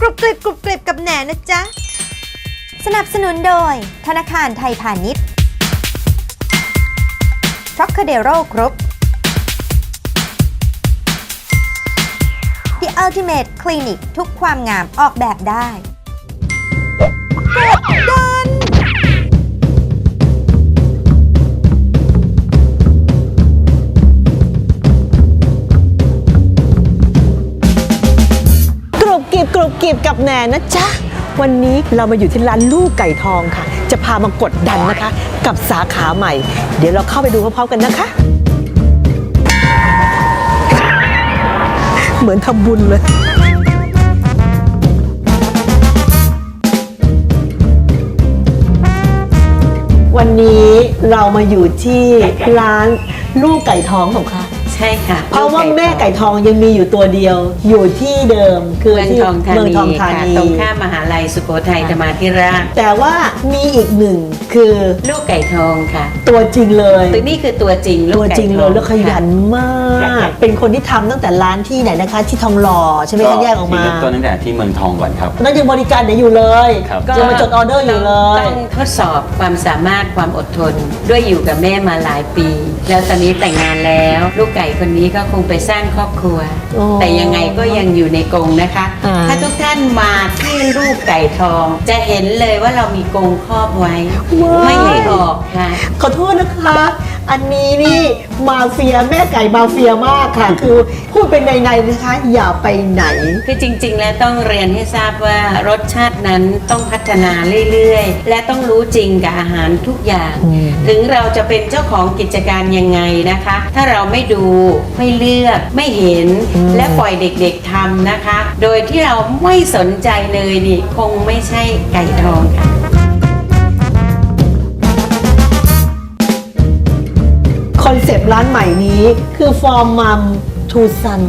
กรุบกริบกรุบกริบกับแหนนะจ๊ะ สนับสนุนโดย ธนาคารไทยพาณิชย์ช็อกคาเดโร่กรุ๊ป The Ultimate Clinic ทุกความงามออกแบบได้ แหนนะจ๊ะ วันนี้เรามาอยู่ที่ร้านลูกไก่ทองค่ะ จะพามากดดันนะคะ กับสาขาใหม่ เดี๋ยวเราเข้าไปดูพร้อมๆกันนะคะ เหมือนทำบุญเลยวันนี้เรามาอยู่ที่ร้านลูกไก่ทองของ ใช่ค่ะเพราะว่าแม่ไก่ทองยังมีอยู่ตัวเดียว อยู่ที่เดิมคือเมืองที่ทองธาเมืองนีทองธาค่ะนีตรงข้ามมหาลัยสุโขทัยธรรมาธิราชแต่ว่ามีอีกหนึ่งคือลูกไก่ทองค่ะ ตัวจริงเลยตัวนี้คือตัวจริงลูตักวไก่จริงทเลอยแล้วขยันค่ะมาก เป็นคนที่ทำตั้งแต่ร้านที่ไหนนะคะ ที่ทองหล่อใช่ไหมคะแยกออกมาเริ่มต้นตั้งแต่ที่เมืองทองก่อนครับนั่นยังบริการไหนอยู่เลยครับยังมาจดออเดอร์อยู่เลยต้องทดสอบความสามารถความอดทนด้วยอยู่กับแม่มาหลายปี แล้วตอนนี้แต่งงานแล้วลูกไก่คนนี้ก็คงไปสร้างครอบครัว โอ้แต่ยังไงก็ยังอยู่ในกรงนะคะ อ่า ถ้าทุกท่านมาที่ลูกไก่ทอง จะเห็นเลยว่าเรามีกรงครอบไว้ ไม่ให้ออกค่ะ ขอโทษนะคะ อันนี้นี่มาเฟียแม่ไก่มาเฟียมากค่ะ คือพูดเป็นในๆนะคะ อย่าไปไหน คือจริงๆ แล้วต้องเรียนให้ทราบว่ารสชาตินั้นต้องพัฒนาเรื่อยๆ และต้องรู้จริงกับอาหารทุกอย่าง อืม ถึงเราจะเป็นเจ้าของกิจการยังไงนะคะ ถ้าเราไม่ดูไม่เลือกไม่เห็น และปล่อยเด็กๆทำนะคะ โดยที่เราไม่สนใจเลยนี่คงไม่ใช่ไก่ทองค่ะ อนเซปต์ร้านใหม่นี้คือ for mom to son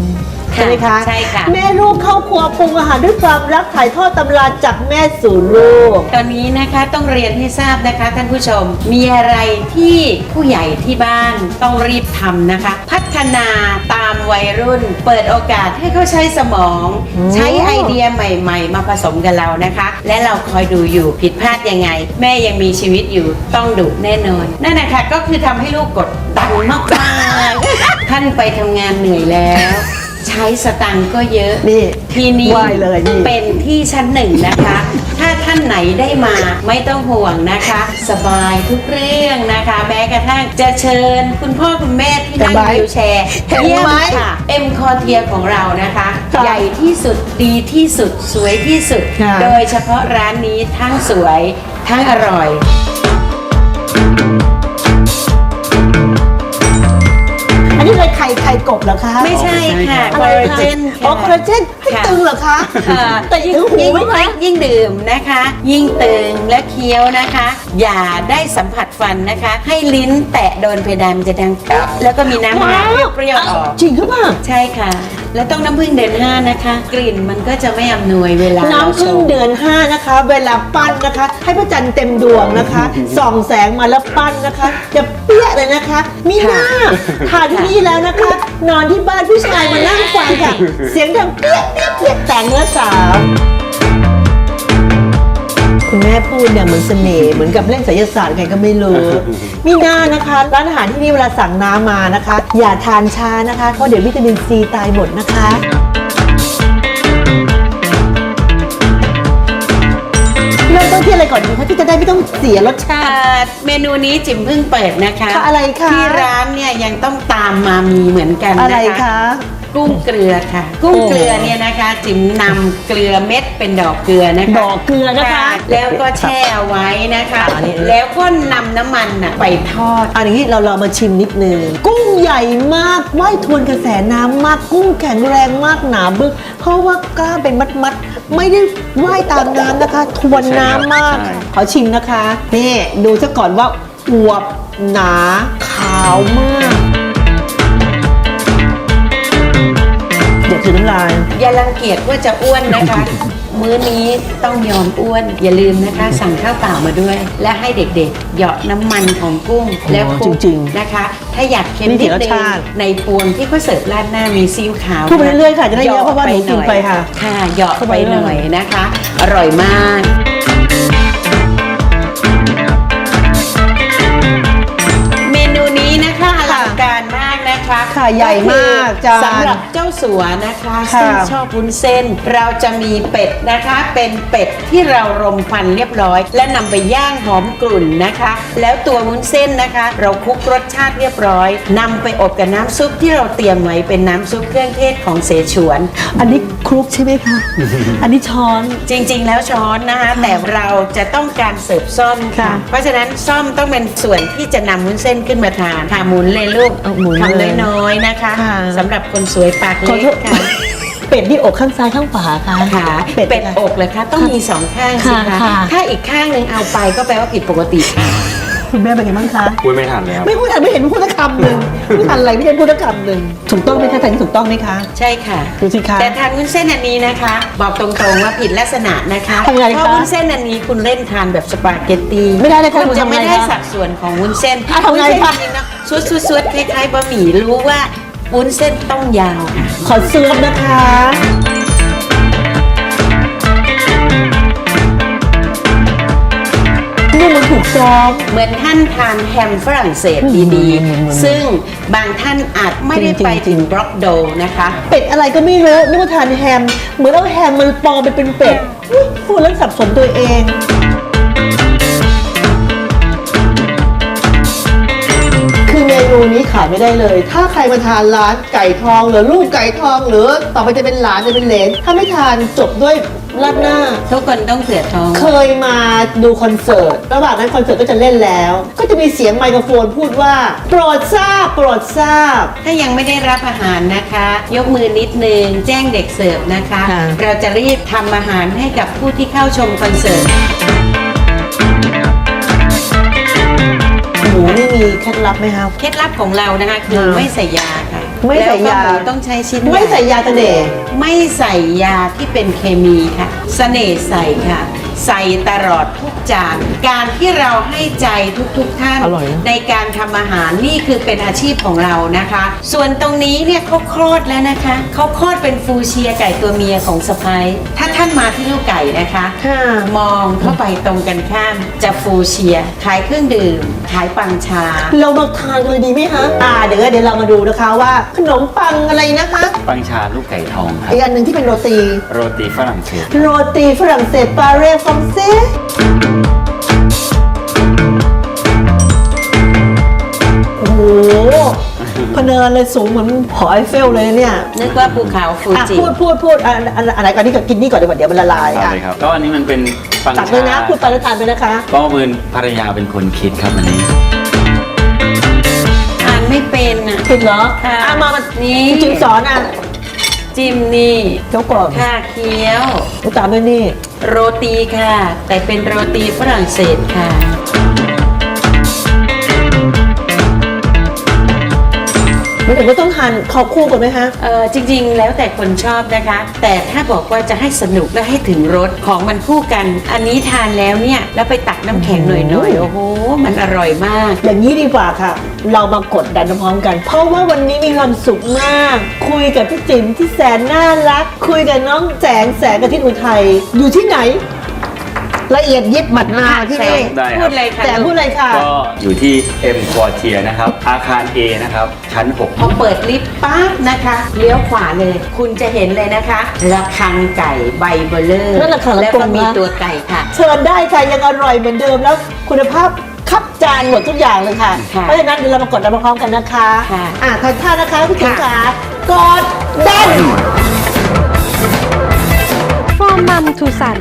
ใช่ไหมคะใช่ค่ะ แม่ลูกเข้าครัวปรุงอาหารด้วยความรักถ่ายทอดตำราจากแม่สู่ลูก ตอนนี้นะคะต้องเรียนให้ทราบนะคะท่านผู้ชม มีอะไรที่ผู้ใหญ่ที่บ้านต้องรีบทำนะคะ พัฒนาตามวัยรุ่น เปิดโอกาสให้เขาใช้สมองใช้ไอเดียใหม่ ๆ มาผสมกับเรานะคะ และเราคอยดูอยู่ผิดพลาดยังไง แม่ยังมีชีวิตอยู่ต้องดุแน่นอน นั่นนะคะก็คือทำให้ลูกกดดันมากๆ ท่านไปทำงานเหนื่อยแล้ว ใช้สตังค์ก็เยอะนี่ทีนี้ไหว้เลยนี่ เป็นที่ชั้นหนึ่งนะคะ ถ้าท่านไหนได้มาไม่ต้องห่วงนะคะ สบายทุกเรื่องนะคะ แม้กระทั่งจะเชิญ คุณพ่อคุณแม่ที่นั่งเห็นไหมวิวแชร์เห็นไหม เยี่ยมค่ะเอ็มคอเทียของเรานะคะ ค่ะใหญ่ที่สุดดีที่สุดสวยที่สุด ค่ะ โดยเฉพาะร้านนี้ทั้งสวยทั้งอร่อยอัน เหรอคะไม่ใช่ค่ะอะคอไรลลาคะเจนอ๋อค่ะคอลลาเจนให้ค่ะตึงเหรอคะอ่าแต่ยิ่งหูยิ่งไหมคะยิ่งดื่มนะคะ ยิ่งตึงและเคี้ยวนะคะ อย่าได้สัมผัสฟันนะคะ ให้ลิ้นแตะโดนเพดานมันจะดังแป๊ะแล้วก็มีน้ำมันเปรี้ยวๆออกจริงหรือเปล่าใช่ค่ะแล้วต้องน้ำผึ้งเดือนห้านะคะ กลิ่นมันก็จะไม่อำนวยเวลาเราน้ำชพึ่งงเดือน5นะคะ เวลาปั้นนะคะ ให้พระจันทร์เต็มดวงนะคะส่องแสงมาแล้วปั้นนะคะ จะเปี้ยเลยนะคะ มีหน้าทานที่นี่แล้วนะคะ นอนที่บ้านผู้ชายมานั่งฟังค่ะ เสียงดังเปี้ยเปี้ยเปี้ยแต่งเนื้อสาว คุณแม่พูดเนี่ยเหมือนเสน่ห์เหมือนกับเล่นไสยศาสตร์ไงก็ไม่รู้ มีหน้านะคะ ร้านอาหารที่นี่เวลาสั่งน้ำมานะคะ อย่าทานช้านะคะเพราะเดี๋ยววิตามินซีตายหมดนะคะเริ่มต้นที่อะไรก่อนดีคะที่จะได้ไม่ต้องเสียรสชาอ่าติเมนูนี้จิ๋มเพิ่งเปิดนะคะ ค่ะอะไรคะ ที่ร้านเนี่ยยังต้องตามมามีเหมือนกันอะไรนะคะคะ กุ้งเกลือค่ะ กุ้งเกลือเนี่ยนะคะ จิ๋มนำเกลือเม็ดเป็นดอกเกลือนะคะดอกเกลือนะคะ แล้วก็แช่เอาไว้นะคะ อันนี้ แล้วก็นำน้ำมันน่ะไปทอด อันนี้เราเรามาชิมนิดนึงกุ้งใหญ่มากว่ายทวนกระแสน้ำมากกุ้งแข็งแรงมากหนาบึก เพราะว่ากล้ามเป็นมัดๆไม่ได้ว่ายตามน้ำนะคะ ทวนน้ำมาก ใช่ ขอชิมนะคะนี่ดูซะก่อนว่าอวบหนาขาวมาก เดี๋ยวคือน้ำลาย อย่ารังเกียจว่าจะอ้วนนะคะ มื้อนี้ต้องยอมอ้วน อย่าลืมนะคะ สั่งข้าวเปล่ามาด้วย และให้เด็กๆ เหยาะน้ำมันของกุ้งแล้วคลุกจริงๆนะคะ ถ้าอยากเค็มนี่นิดถึงรสนึงชาติ ในพวงที่เขาเสิร์ฟราดหน้ามีซีอิ๊วขาวพูดไปเรื่อยๆค่ะจะได้เยอะหเพราะว่าหนูกินไปค่ะ ค่ะเหยาะเข้าไปไปหน่อยนะคะ อร่อยมาก นะคะค่ะใหญ่มากจานสำหรับเจ้าสัวนะคะค่ะซึ่งชอบวุ้นเส้น เราจะมีเป็ดนะคะ เป็นเป็ดที่เรารมควันเรียบร้อย และนำไปย่างหอมกลุ่นนะคะ แล้วตัววุ้นเส้นนะคะ เราคลุกรสชาติเรียบร้อยนำไปอบกับน้ำซุปที่เราเตรียมไว้เป็นน้ำซุปเครื่องเทศของเสฉวน อันนี้คลุกใช่ไหมคะ อันนี้ช้อน จริงๆ แล้วช้อนนะคะแต่เราจะต้องการเสิร์ฟซ่อมค่ะค่ะ เพราะฉะนั้นซ่อมต้องเป็นส่วนที่จะนำวุ้นเส้นขึ้นมาทานค่ะหมุนเลยลูกเอาหมุนทำเลยน้อยๆนะคะค่ะ สำหรับคนสวยปากขอเล็กโทษค่ะ เป็ดที่อกข้างซ้ายข้างขวาค่ะค่ะเป็เป็ดดอะไรอกเลยคะต้องมีสองข้างสิค่ะคะ ค่ะ ถ้าอีกข้างหนึ่งเอาไปก็แปลว่าผิดปกติค่ะ คุณแม่เป็นไงบ้างคะพูดไม่ทันแล้วไม่พูดอะไรไม่เห็นพูดสักคำหนึ่งไม่ทันอะไรไม่เห็นพูดสักคำหนึ่งถูกต้องไหมคะทางนี้ถูกต้องไหมคะ ใช่ค่ะ ดูสิคะ แต่ทานวุ้นเส้นอันนี้นะคะ บอกตรงๆว่าผิดลักษณะนะคะทำไงคะเพราะวุ้นเส้นอันนี้คุณเล่นทานแบบสปาเกตตีไม่ได้เลยค่ะคุณจะทำไงไม่ได้คะสัดส่วนของวุ้นเส้นอะทำไงวุ้นเส้นคะจริงๆนะ ซวดซวดๆคล้ายๆบะหมี่รู้ว่าวุ้นเส้นต้องยาวค่ะ ขอเสื้อนะคะ นี่มันถูกซ้อม เหมือนท่านทานแฮมฝรั่งเศสดีอืมๆซึ่งบางท่านอาจไม่ได้ไปจริถึงงๆบล็อกโดนะคะ เป็ดอะไรก็ไม่รู้นึกว่าทานแฮม เหมือนเอาแฮมมันปลอมไปเป็นเป็ดอุ๊ยพูดแล้วสับสนตัวเองายไม่ได้เลย ถ้าใครมาทานร้านไก่ทองหรือลูกไก่ทอง หรือต่อไปจะเป็นหลานจะเป็นเหลนถ้าไม่ทานจบด้วยราดหน้า ทุกคนต้องเผื่อท้องเคยมาดูคอนเสิร์ตระหว่างนั้นคอนเสิร์ตก็จะเล่นแล้ว ก็จะมีเสียงไมโครโฟนพูดว่า โปรดทราบโปรดทราบ ถ้ายังไม่ได้รับอาหารนะคะ ยกมือนิดนึงแจ้งเด็กเสิร์ฟนะคะ ค่ะ เราจะรีบทำอาหารให้กับผู้ที่เข้าชมคอนเสิร์ต มูนี่มีเคล็ดลับไหมครับเคล็ดลับของเรานะคะคือค่ะไม่ใส่ยาค่ะไม่ใส่ยา แล้วก็หมูต้องใช้ชิ้นไม่ใส่หญ่ยาตะเดไม่ใส่ยาที่เป็นเคมีค่ะสเสน่ห์ใส่ค่ะ ใส่ตลอดทุกจานการที่เราให้ใจทุกๆท่าน อร่อยนะ ในการทำอาหารนี่คือเป็นอาชีพของเรานะคะ ส่วนตรงนี้เนี่ยเขาคลอดแล้วนะคะ เขาคลอดเป็นฟูเชียไก่ตัวเมียของสไปถ้า ท่านมาที่ลูกไก่นะคะ ค่ะมองเข้าไปตรงกันข้ามจะฟูเชียขายเครื่องดื่มขายปังชา เรามาทานกันเลยดีไหมคะอ่าเดี๋ยวเดี๋ยวเรามาดูนะคะว่าขนมปังอะไรนะคะปังชาลูกไก่ทองครับ อีกอันหนึ่งที่เป็นโรตี โรตีฝรั่งเศส โรตีฝรั่งเศสปาเรฟองเซ่ พะเนินเลยสูงเหมือนหอไอเฟลเลยเนี่ยนึกว่าภูเขาฟูอะจิ พูดพูดพูดอะอันอะไรก่อนนี่ก่อนกินนี่ก่อนดีกว่าเดี๋ยวมันละลายเอาอะเลยครับก็อันนี้มันเป็นปังตัดชาเลยนะพูดไปแล้วทานไปนะคะ ก็มือภรรยาเป็นคนคิดครับอันนี้ อ่านไม่เป็นอะ จริงเหรอค่ะอะมามานี่จริงสอนอะจิ้มนี่เจ้าก่อนค่าเคี้ยวกูตามด้วยนี่ โรตีค่ะ แต่เป็นโรตีฝรั่งเศสค่ะ ไม่ถึงก็ต้องทานขอคู่กันไหมคะ เออจริงๆ แล้วแต่คนชอบนะคะ แต่ถ้าบอกว่าจะให้สนุกและให้ถึงรสของมันคู่กัน อันนี้ทานแล้วเนี่ย แล้วไปตักน้ำแข็งหน่อยๆ โอ้โห มันอร่อยมาก อย่างนี้ดีกว่าค่ะ เรามากดดันพร้อมกัน เพราะว่าวันนี้มีความสุขมาก คุยกับพี่จิ๋มที่แสนน่ารัก คุยกับน้องแสงแสงกับที่อุทัยอยู่ที่ไหน ละเอียดยิบหมัดมาที่นี่ได้คพูรับดเลยค่ะแต่พูดเลยค่ะ ก็อยู่ที่ M Quartier นะครับ อาคาร A นะครับ ชั้น6พอเปิดลิฟต์ปั๊บนะคะเลี้ยวขวาเลย คุณจะเห็นเลยนะคะระฆังไก่ใบเบลเลอร์นั่นระฆังแล้วกลก็มมีนะตัวไก่ค่ะ เชิญได้ค่ะยังอร่อยเหมือนเดิมแล้วคุณภาพคับจานหมดทุกอย่างเลยค่ะ ค่ะเพราะฉะนั้นเดี๋ยวเรามากดดันพร้อมกันนะคะค่ะ อะทานท่านะคะพี่จิ๋มค่ะค่ะกดดัน From Mum to Son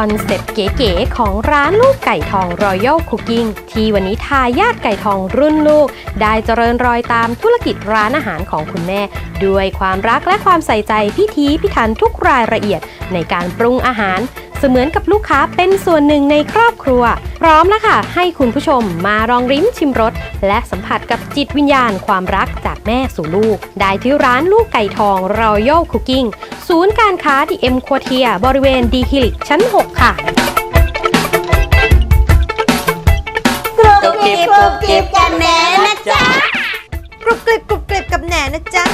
คอนเซปต์เก๋ๆของร้านลูกไก่ทองรอยัลคุกกิ้งที่วันนี้ทายาทไก่ทองรุ่นลูก ได้เจริญรอยตามธุรกิจร้านอาหารของคุณแม่ ด้วยความรักและความใส่ใจพิธีพิถันทุกรายละเอียดในการปรุงอาหาร สมือนกับลูกค้าเป็นส่วนหนึ่งในครอบครัว พร้อมแล้วค่ะ ให้คุณผู้ชมมาลองริมชิมรสและสัมผัสกับจิตวิญญาณความรักจากแม่สู่ลูก ได้ที่ร้านลูกไก่ทอง Royal Cooking ศูนย์การค้าดีเอ็มควเทีย บริเวณดีฮิลิกชั้น 6 ค่ะกรุบกริบกรุบกริบกับแหนนะจ๊ะกรุบกริบกรุบกริบกับแหนนะจ๊ะ